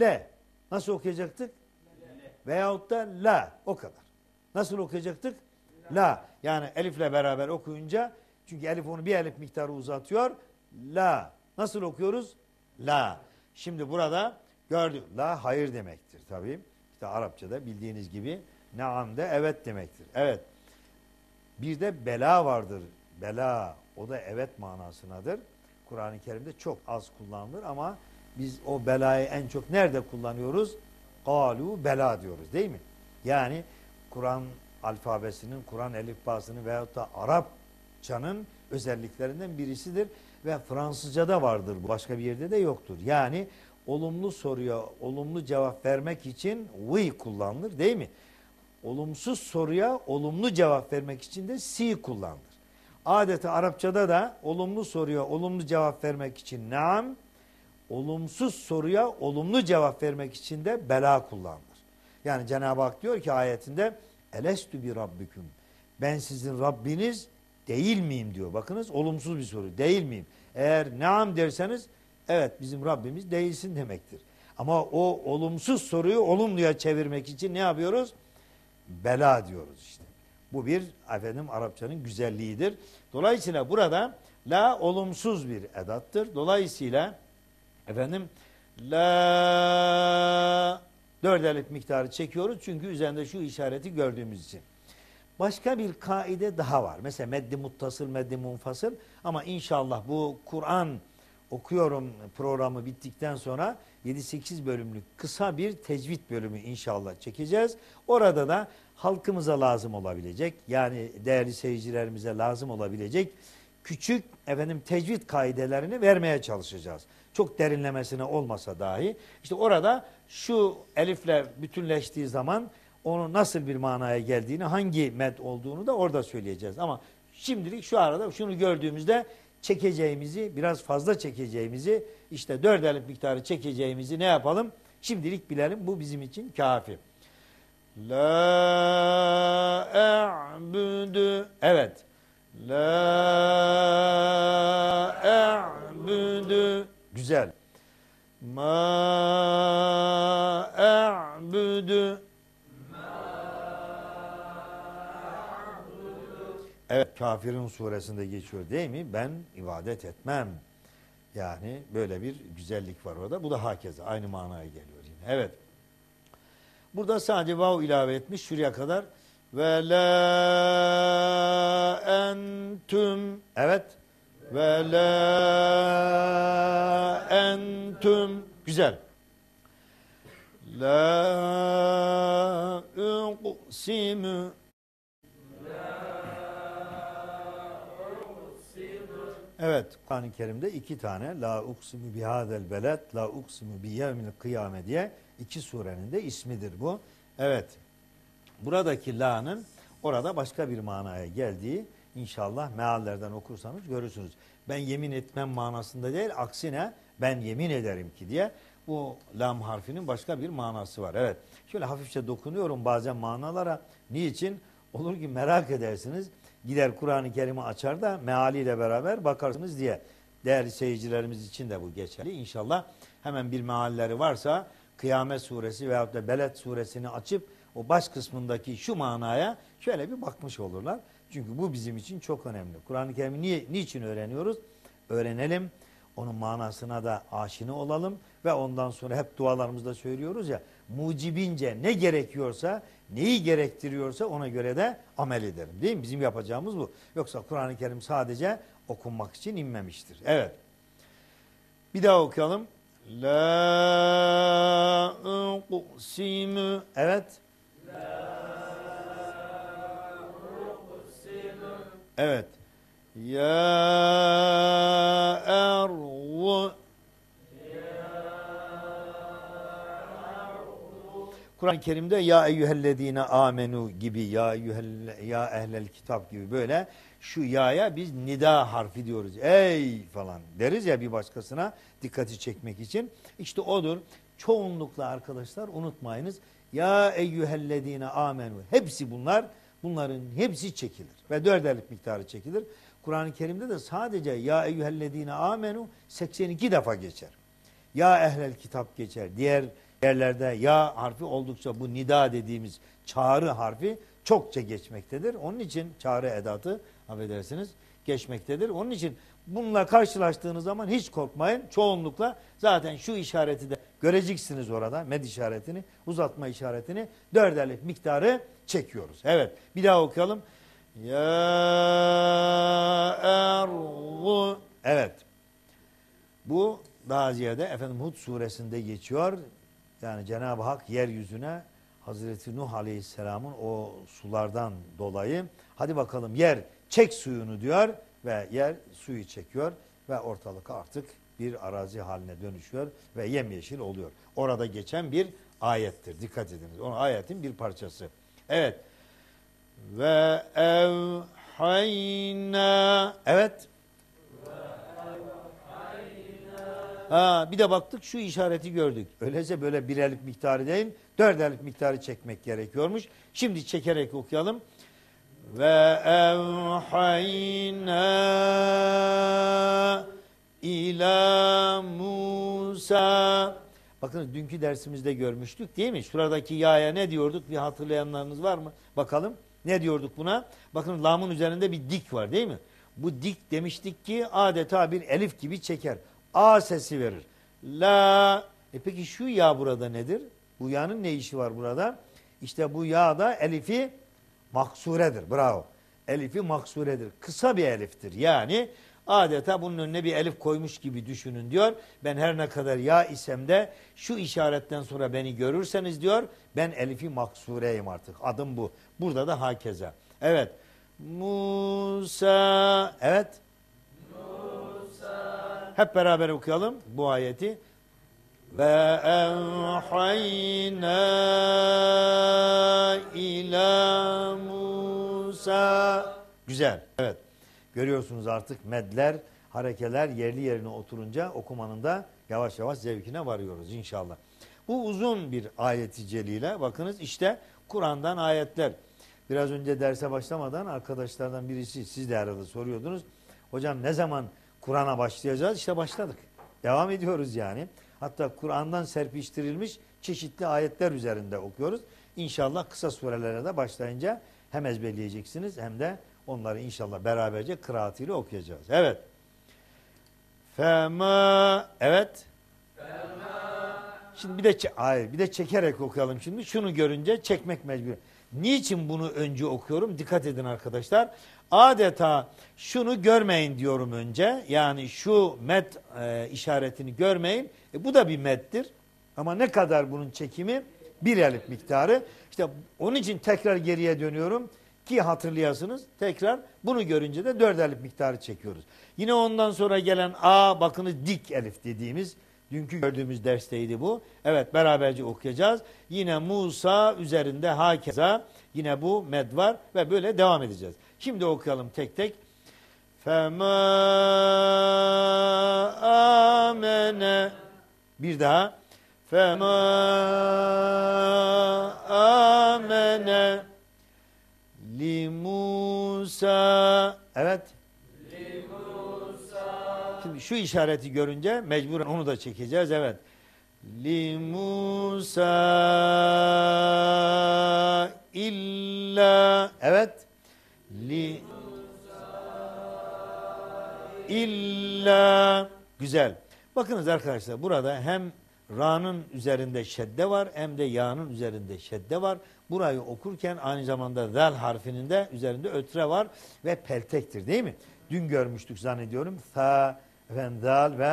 Le. Nasıl okuyacaktık? Veyahut da la. O kadar. Nasıl okuyacaktık? La. Yani elifle beraber okuyunca çünkü elif onu bir elif miktarı uzatıyor. La. Nasıl okuyoruz? La. Şimdi burada gördük. La hayır demektir tabii. İşte Arapçada bildiğiniz gibi naam de evet demektir. Evet. Bir de bela vardır. Bela o da evet manasınadır. Kur'an-ı Kerim'de çok az kullanılır ama biz o belayı en çok nerede kullanıyoruz? Galu bela diyoruz değil mi? Yani Kur'an alfabesinin, Kur'an elifbasının veyahut da Arapçanın özelliklerinden birisidir ve Fransızca'da vardır. Başka bir yerde de yoktur. Yani olumlu soruya olumlu cevap vermek için we kullanılır değil mi? Olumsuz soruya olumlu cevap vermek için de si kullanılır. Adeta Arapçada da olumlu soruya olumlu cevap vermek için naam, olumsuz soruya olumlu cevap vermek için de bela kullanılır. Yani Cenab-ı Hak diyor ki ayetinde elestü bir rabbüküm. Ben sizin Rabbiniz değil miyim diyor. Bakınız olumsuz bir soru. Değil miyim? Eğer naam derseniz evet bizim Rabbimiz değilsin demektir. Ama o olumsuz soruyu olumluya çevirmek için ne yapıyoruz? Bela diyoruz işte. Bu bir efendim Arapçanın güzelliğidir. Dolayısıyla burada la olumsuz bir edattır. Dolayısıyla efendim la dört elif miktarı çekiyoruz çünkü üzerinde şu işareti gördüğümüz için. Başka bir kaide daha var. Mesela meddi muttasıl, meddi munfasıl ama inşallah bu Kur'an okuyorum programı bittikten sonra 7-8 bölümlük kısa bir tecvid bölümü inşallah çekeceğiz. Orada da halkımıza lazım olabilecek yani değerli seyircilerimize lazım olabilecek küçük efendim tecvid kaidelerini vermeye çalışacağız. Çok derinlemesine olmasa dahi işte orada şu elifle bütünleştiği zaman onun nasıl bir manaya geldiğini, hangi med olduğunu da orada söyleyeceğiz. Ama şimdilik şu arada şunu gördüğümüzde çekeceğimizi, biraz fazla çekeceğimizi, işte dört elif miktarı çekeceğimizi ne yapalım? Şimdilik bilelim. Bu bizim için kafi. La Evet kafirin suresinde geçiyor değil mi? Ben ibadet etmem. Yani böyle bir güzellik var orada. Bu da hakeza aynı manaya geliyor yine. Evet. Burada sadece vav ilave etmiş şuraya kadar. Ve la entüm. Evet. Ve la entüm. Güzel. La uqsimu. Evet, Kur'an-ı Kerim'de iki tane La uksimu bihadel beled, La uksimu bi yevmil kıyame diye iki surenin de ismidir bu. Evet, buradaki la'nın orada başka bir manaya geldiği inşallah meallerden okursanız görürsünüz. Ben yemin etmem manasında değil, aksine ben yemin ederim ki diye bu lam harfinin başka bir manası var. Evet, şöyle hafifçe dokunuyorum bazen manalara. Niçin? Olur ki merak edersiniz gider Kur'an-ı Kerim'i açar da mealiyle beraber bakarsınız diye. Değerli seyircilerimiz için de bu geçerli. İnşallah hemen bir mealleri varsa Kıyamet suresi veyahut da Beled suresini açıp o baş kısmındaki şu manaya şöyle bir bakmış olurlar. Çünkü bu bizim için çok önemli. Kur'an-ı Kerim'i niçin öğreniyoruz? Öğrenelim, onun manasına da aşina olalım ve ondan sonra hep dualarımızda söylüyoruz ya mucibince ne gerekiyorsa neyi gerektiriyorsa ona göre de amel edelim. Değil mi? Bizim yapacağımız bu. Yoksa Kur'an-ı Kerim sadece okunmak için inmemiştir. Evet. Bir daha okuyalım. La uqsimu. Evet. Evet. Ya Kur'an-ı Kerim'de ya eyyühellezine amenu gibi ya eyyühelle, ya ehlel kitap gibi böyle şu yaya biz nida harfi diyoruz. Ey falan deriz ya bir başkasına dikkati çekmek için. İşte odur. Çoğunlukla arkadaşlar unutmayınız. Ya eyyühellezine amenu. Hepsi bunlar. Bunların hepsi çekilir. Ve dört elif miktarı çekilir. Kur'an-ı Kerim'de de sadece ya eyyühellezine amenu 82 defa geçer. Ya ehlel kitap geçer. Diğer yerlerde ya harfi oldukça bu nida dediğimiz çağrı harfi çokça geçmektedir. Onun için çağrı edatı affedersiniz geçmektedir. Onun için bununla karşılaştığınız zaman hiç korkmayın. Çoğunlukla zaten şu işareti de göreceksiniz orada. Med işaretini, uzatma işaretini dört elif miktarı çekiyoruz. Evet bir daha okuyalım. Ya erzu. Evet. Bu daha ziyade efendim Hud suresinde geçiyor. Yani Cenab-ı Hak yeryüzüne Hazreti Nuh Aleyhisselam'ın o sulardan dolayı hadi bakalım yer çek suyunu diyor ve yer suyu çekiyor ve ortalık artık bir arazi haline dönüşüyor ve yemyeşil oluyor. Orada geçen bir ayettir. Dikkat ediniz. O ayetin bir parçası. Evet. Ve evhayna Evet. Ha, bir de baktık şu işareti gördük. Öyleyse böyle bir elif miktarı değil, dört elif miktarı çekmek gerekiyormuş. Şimdi çekerek okuyalım. Ve evhayna ila Musa. Bakın dünkü dersimizde görmüştük değil mi? Şuradaki yaya ne diyorduk? Bir hatırlayanlarınız var mı? Bakalım. Ne diyorduk buna? Bakın lamın üzerinde bir dik var değil mi? Bu dik demiştik ki adeta bir elif gibi çeker. A sesi verir. La. E peki şu ya burada nedir? Bu ya'nın ne işi var burada? İşte bu ya da elifi maksuredir. Bravo. Elifi maksuredir. Kısa bir eliftir. Yani adeta bunun önüne bir elif koymuş gibi düşünün diyor. Ben her ne kadar ya isem de şu işaretten sonra beni görürseniz diyor ben elifi maksureyim artık. Adım bu. Burada da hakeza. Evet. Musa. Evet. Hep beraber okuyalım bu ayeti. Ve evhayna ila Musa. Güzel. Evet. Görüyorsunuz artık medler, harekeler yerli yerine oturunca okumanın da yavaş yavaş zevkine varıyoruz inşallah. Bu uzun bir ayeti celile. Bakınız işte Kur'an'dan ayetler. Biraz önce derse başlamadan arkadaşlardan birisi siz de arada soruyordunuz. Hocam ne zaman Kur'an'a başlayacağız? İşte başladık. Devam ediyoruz yani. Hatta Kur'an'dan serpiştirilmiş çeşitli ayetler üzerinde okuyoruz. İnşallah kısa surelere de başlayınca hem ezberleyeceksiniz hem de onları inşallah beraberce kıraatiyle okuyacağız. Evet. Fema evet. Fema. Şimdi bir de hayır, bir de çekerek okuyalım şimdi. Şunu görünce çekmek mecbur. Niçin bunu önce okuyorum? Dikkat edin arkadaşlar. Adeta şunu görmeyin diyorum önce. Yani şu met e, işaretini görmeyin. E, bu da bir mettir. Ama ne kadar bunun çekimi? Bir elif miktarı. İşte onun için tekrar geriye dönüyorum ki hatırlayasınız. Tekrar bunu görünce de dört elif miktarı çekiyoruz. Yine ondan sonra gelen A bakınız dik elif dediğimiz dünkü gördüğümüz dersteydi bu. Evet beraberce okuyacağız. Yine Musa üzerinde hakeza yine bu med var ve böyle devam edeceğiz. Şimdi okuyalım tek tek. Fema amene bir daha Fema amene li Musa evet Şu işareti görünce mecburen onu da çekeceğiz evet li Musa illa evet li illa güzel. Bakınız arkadaşlar burada hem ra'nın üzerinde şedde var hem de ya'nın üzerinde şedde var. Burayı okurken aynı zamanda zal harfinin de üzerinde ötre var ve peltektir değil mi? Dün görmüştük zannediyorum. Fa, Vəndal və